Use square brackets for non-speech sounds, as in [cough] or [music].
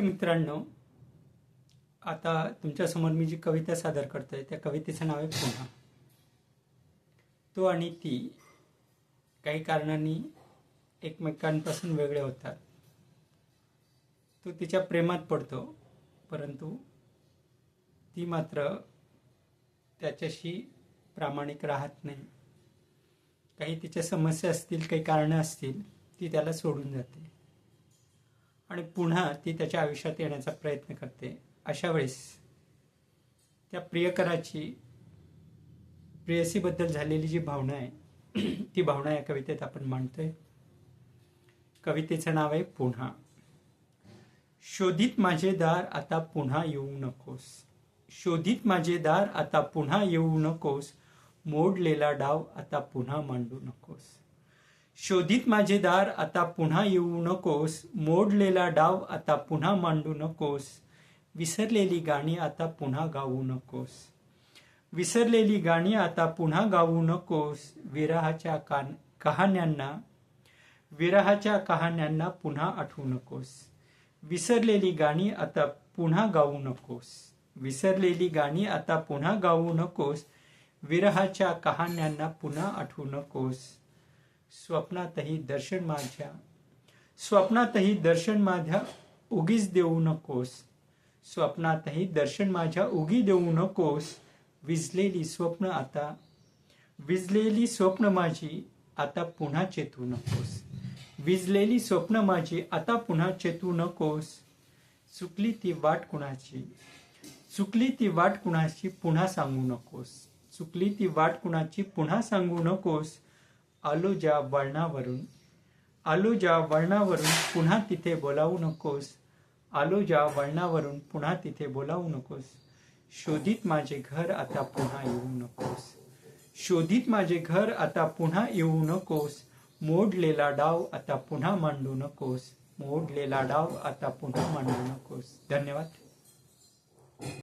मित्रांनो. आता तुमच्यासमोर मी जी कविता सादर करतोय त्या कवितेचं नाव आहे पुन्हा. तो आणि ती काही कारणांनी एकमेकांपासून वेगळे होतात. तो तिच्या प्रेमात पडतो परंतु ती मात्र त्याच्याशी प्रामाणिक राहत नाही. काही तिच्या समस्या असतील काही कारणं असतील ती त्याला सोडून जाते. आणि पुन्हा ती त्याच्या आयुष्यात येण्याचा प्रयत्न करते. अशा वेळेस त्या प्रियकराची प्रेयसीबद्दल झालेली जी भावना आहे [clears throat] ती भावना या कवितेत आपण मांडतोय. कवितेचं नाव आहे पुन्हा. शोधित माझे दार आता पुन्हा येऊ नकोस. शोधित माझे दार आता पुन्हा येऊ नकोस. मोडलेला डाव आता पुन्हा मांडू नकोस. शोधित माझे दार आता पुन्हा येऊ नकोस. मोडलेला डाव आता पुन्हा मांडू नकोस. विसरलेली गाणी आता पुन्हा गाऊ नकोस. विसरलेली गाणी आता पुन्हा गाऊ नकोस. विरहाच्या कान कहाण्यांना विरहाच्या कहाण्यांना पुन्हा आठवू नकोस. विसरलेली गाणी आता पुन्हा गाऊ नकोस. विसरलेली गाणी आता पुन्हा गाऊ नकोस. विरहाच्या कहाण्यांना पुन्हा आठवू नकोस. स्वप्नातही दर्शन माझ्या. स्वप्नातही दर्शन माझ्या उगीच देऊ नकोस. स्वप्नातही दर्शन माझ्या उगी देऊ नकोस. विजलेली स्वप्न आता. विजलेली स्वप्न माझी आता पुन्हा चेतू नकोस. विजलेली स्वप्न माझी आता पुन्हा चेतू नकोस. चुकली ती वाट कुणाची? चुकली ती वाट कुणाची पुन्हा सांगू नकोस. चुकली ती वाट कुणाची पुन्हा सांगू नकोस. आलूजा वळणावरून आलूजा वळणावरून पुन्हा तिथे बोलावू नकोस. आलूजा वळणावरून पुन्हा तिथे बोलावू नकोस. शोधित माझे घर आता पुन्हा येऊ नकोस. शोधित माझे घर आता पुन्हा येऊ नकोस. मोडलेला डाव आता पुन्हा मांडू नकोस. मोडलेला डाव आता पुन्हा मांडू नकोस. धन्यवाद.